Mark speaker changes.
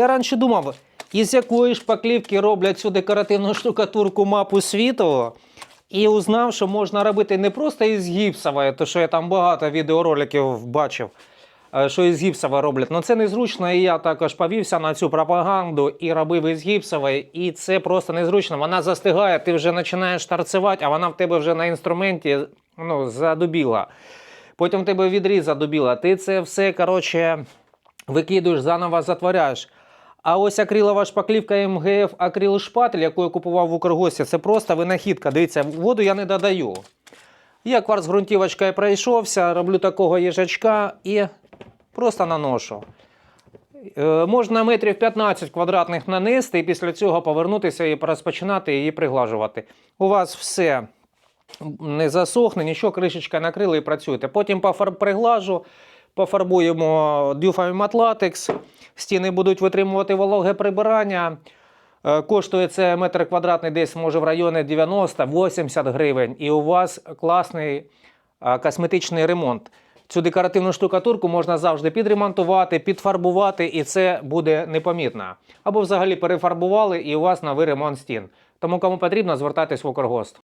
Speaker 1: Я раніше думав, із якої шпаклівки роблять цю декоративну штукатурку мапу світу. І узнав, що можна робити не просто із гіпсової, то що я там багато відеороликів бачив, е, що із гіпсової роблять. Ну це незручно, і я також повівся на цю пропаганду і робив із гіпсової, і це просто незручно. Вона застигає, ти вже починаєш тарцевати, а вона в тебе вже на інструменті ну, задубіла. Потім в тебе відріз задубіла. Ти це все, коротше, викидуєш, заново затворяєш. А ось акрилова шпаклівка МГФ акрил шпатель, яку я купував в Укргості, це просто винахідка. Дивіться, воду я не додаю. Я кварц ґрунтівочкою пройшовся, роблю такого їжачка і просто наношу. Е, можна метрів 15 квадратних нанести і після цього повернутися і розпочинати її приглажувати. У вас все не засохне, нічого, кришечка накрили і працюєте. Потім пофар... приглажу, пофарбуємо дюфами матлатекс, стіни будуть витримувати вологе прибирання. Е, Коштує це метр квадратний десь може в районі 90-80 гривень. І у вас класний е, косметичний ремонт. Цю декоративну штукатурку можна завжди підремонтувати, підфарбувати, і це буде непомітно. Або взагалі перефарбували і у вас новий ремонт стін. Тому кому потрібно, звертайтесь в Укргост.